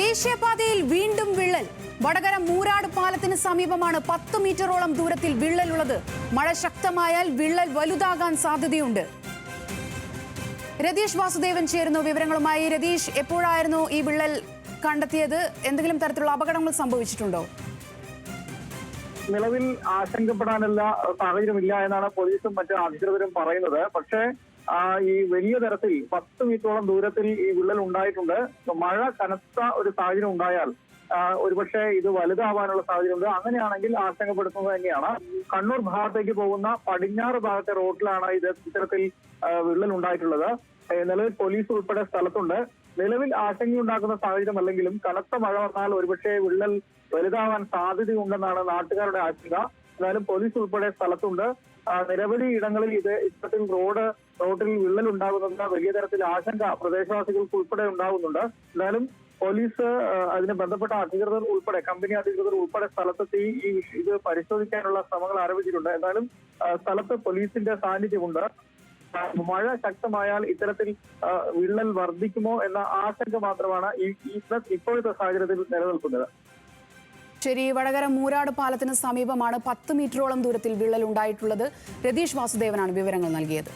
ദേശീയപാതയിൽ വീണ്ടും വിള്ളൽ. വടകര മൂരാട് പാലത്തിന് സമീപമാണ് പത്ത് മീറ്ററോളം ദൂരത്തിൽ വിള്ളലുള്ളത്. മഴ ശക്തമായാൽ വിള്ളൽ വലുതാകാൻ സാധ്യതയുണ്ട്. രതീഷ് വാസുദേവൻ ചേരുന്നു വിവരങ്ങളുമായി. രതീഷ് എപ്പോഴായിരുന്നു ഈ വിള്ളൽ കണ്ടെത്തിയത്? എന്തെങ്കിലും തരത്തിലുള്ള അപകടങ്ങൾ സംഭവിച്ചിട്ടുണ്ടോ? നിലവിൽ ആശങ്കപ്പെടാനുള്ള സാഹചര്യമില്ല എന്നാണ് പോലീസും മറ്റ് അധികൃതരും പറയുന്നത്. പക്ഷേ ഈ വലിയ തരത്തിൽ പത്ത് മീറ്ററോളം ദൂരത്തിൽ ഈ വിള്ളൽ ഉണ്ടായിട്ടുണ്ട്. മഴ കനത്ത ഒരു സാഹചര്യം ഉണ്ടായാൽ ആ, ഒരുപക്ഷെ ഇത് വലുതാവാനുള്ള സാഹചര്യമുണ്ട്. അങ്ങനെയാണെങ്കിൽ ആശങ്കപ്പെടുത്തുന്നത് തന്നെയാണ്. കണ്ണൂർ ഭാഗത്തേക്ക് പോകുന്ന പടിഞ്ഞാറ് ഭാഗത്തെ റോഡിലാണ് ഇത് ഇത്തരത്തിൽ ആ, വിള്ളൽ ഉണ്ടായിട്ടുള്ളത്. നിലവിൽ പോലീസ് ഉൾപ്പെടെ സ്ഥലത്തുണ്ട്. നിലവിൽ ആശങ്കയുണ്ടാക്കുന്ന സാഹചര്യമല്ലെങ്കിലും കനത്ത മഴ വന്നാൽ ഒരുപക്ഷെ വിള്ളൽ വലുതാവാൻ സാധ്യതയുണ്ടെന്നാണ് നാട്ടുകാരുടെ ആശങ്ക. എന്നാലും പോലീസ് ഉൾപ്പെടെ സ്ഥലത്തുണ്ട്. നിരവധി ഇടങ്ങളിൽ ഇത് ഇത്തരത്തിൽ റോഡ് റോഡിൽ വിള്ളൽ ഉണ്ടാകുന്നത് വലിയ തരത്തിൽ ആശങ്ക പ്രദേശവാസികൾക്ക് ഉൾപ്പെടെ ഉണ്ടാകുന്നുണ്ട്. എന്നാലും പോലീസ് അതിന് ബന്ധപ്പെട്ട അധികൃതർ ഉൾപ്പെടെ കമ്പനി അധികൃതർ ഉൾപ്പെടെ സ്ഥലത്തെത്തി ഈ ഇത് പരിശോധിക്കാനുള്ള ശ്രമങ്ങൾ ആരംഭിച്ചിട്ടുണ്ട്. എന്നാലും സ്ഥലത്ത് പോലീസിന്റെ സാന്നിധ്യമുണ്ട്. മഴ ശക്തമായാൽ ഇത്തരത്തിൽ വിള്ളൽ വർദ്ധിക്കുമോ എന്ന ആശങ്ക മാത്രമാണ് ഈ- ഇപ്പോഴത്തെ സാഹചര്യത്തിൽ നിലനിൽക്കുന്നത്. ശരി വടകര മൂരാട് പാലത്തിന് സമീപമാണ് പത്ത് മീറ്ററോളം ദൂരത്തിൽ വിള്ളൽ ഉണ്ടായിട്ടുള്ളത് രതീഷ് വാസുദേവനാണ് വിവരങ്ങൾ നൽകിയത്.